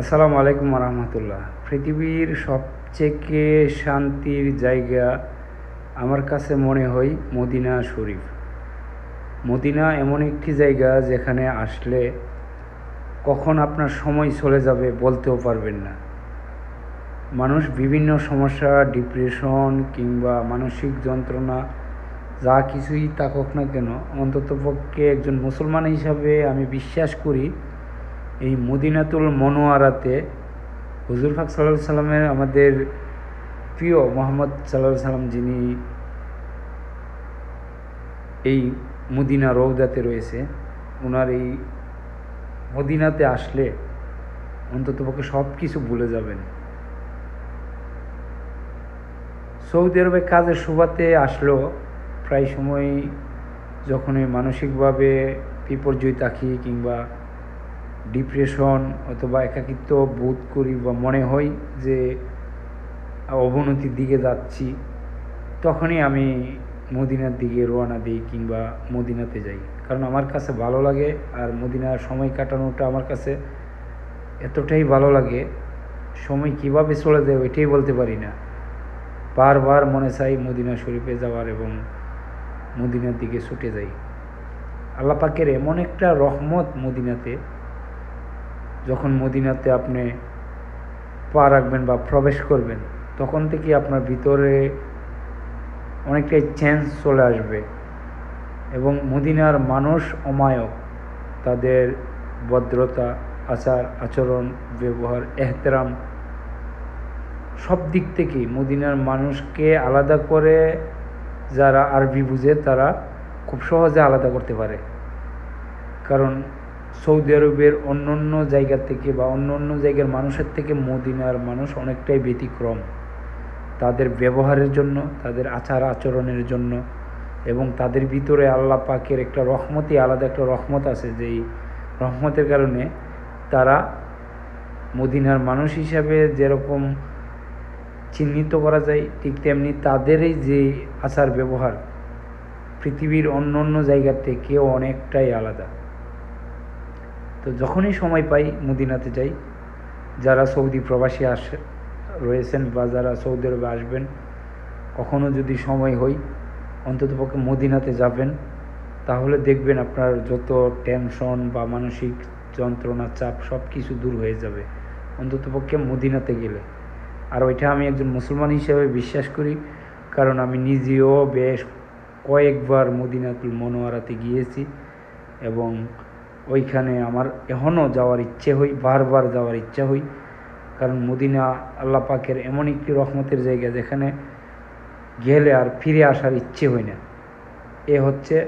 আসসালামু আলাইকুম রহমতুল্লাহ পৃথিবীর সবথেকে শান্তির জায়গা আমার কাছে মনে হয় মদিনা শরীফ। মদিনা এমন একটি জায়গা যেখানে আসলে কখন আপনার সময় চলে যাবে বলতেও পারবেন না। মানুষ বিভিন্ন সমস্যা, ডিপ্রেশন কিংবা মানসিক যন্ত্রণা, যা কিছুই থাকুক না কেন, অন্ততপক্ষে একজন মুসলমান হিসাবে আমি বিশ্বাস করি এই মদিনাতুল মনোয়ারাতে হুজুর ফাক সাল্লাহ সাল্লামের আমাদের প্রিয় মোহাম্মদ সাল্লাহ সাল্লাম যিনি এই মদিনা রৌদাতে রয়েছে ওনার এই মদিনাতে আসলে অন্ততপক্ষে সব কিছু ভুলে যাবেন। সৌদি আরবে কাজের সুবাতে আসলো, প্রায় সময় যখনই মানসিকভাবে বিপর্যয় থাকি কিংবা ডিপ্রেশন অথবা একাকিত্ব বোধ করি বা মনে হয় যে অবনতির দিকে যাচ্ছি, তখনই আমি মদিনার দিকে রোয়ানা দিই কিংবা মদিনাতে যাই। কারণ আমার কাছে ভালো লাগে আর মদিনার সময় কাটানোটা আমার কাছে এতটাই ভালো লাগে, সময় কীভাবে চলে যায় ওইটাই বলতে পারি না। বারবার মনে চাই মদিনা শরীফে যাওয়ার এবং মদিনার দিকে ছুটে যাই। আল্লাহ পাকের এমন একটা রহমত মদিনাতে যখন মদিনাতে আপনি পা রাখবেন বা প্রবেশ করবেন, তখন থেকে আপনার ভিতরে অনেকটাই চেঞ্জ চলে আসবে। এবং মদিনার মানুষ অমায়ক, তাদের ভদ্রতা, আচার, আচরণ, ব্যবহার, এহতেরাম সব দিক থেকেই মদিনার মানুষকে আলাদা করে যারা আরবি বুঝে তারা খুব সহজে আলাদা করতে পারে। কারণ সৌদি আরবের অন্য অন্য জায়গা থেকে বা অন্য অন্য জায়গার মানুষের থেকে মদিনার মানুষ অনেকটাই ব্যতিক্রম। তাদের ব্যবহারের জন্য, তাদের আচার আচরণের জন্য এবং তাদের ভিতরে আল্লাহ পাকের একটা রহমতই আলাদা একটা রহমত আছে যেই রহমতের কারণে তারা মদিনার মানুষ হিসাবে যেরকম চিহ্নিত করা যায়, ঠিক তেমনি তাদেরই যে আচার ব্যবহার পৃথিবীর অন্য অন্য জায়গার থেকে অনেকটাই আলাদা। তো যখনই সময় পাই মদিনাতে যাই। যারা সৌদি প্রবাসী আসে, রয়েছেন বা যারা সৌদি আরবে আসবেন কখনও যদি সময় হই অন্ততপক্ষে মদিনাতে যাবেন, তাহলে দেখবেন আপনার যত টেনশন বা মানসিক যন্ত্রণা, চাপ সব কিছু দূর হয়ে যাবে। অন্ততপক্ষে মদিনাতে গেলে। আর ওইটা আমি একজন মুসলমান হিসেবে বিশ্বাস করি, কারণ আমি নিজেও বেশ কয়েকবার মদিনাতুল মনোয়ারাতে গিয়েছি এবং ওইখানে আমার এখনও যাওয়ার ইচ্ছে হই, বারবার যাওয়ার ইচ্ছা হই। কারণ মদিনা আল্লাহ পাকের এমন একটি রহমতের জায়গা যেখানে গেলে আর ফিরে আসার ইচ্ছে হয় না। এ হচ্ছে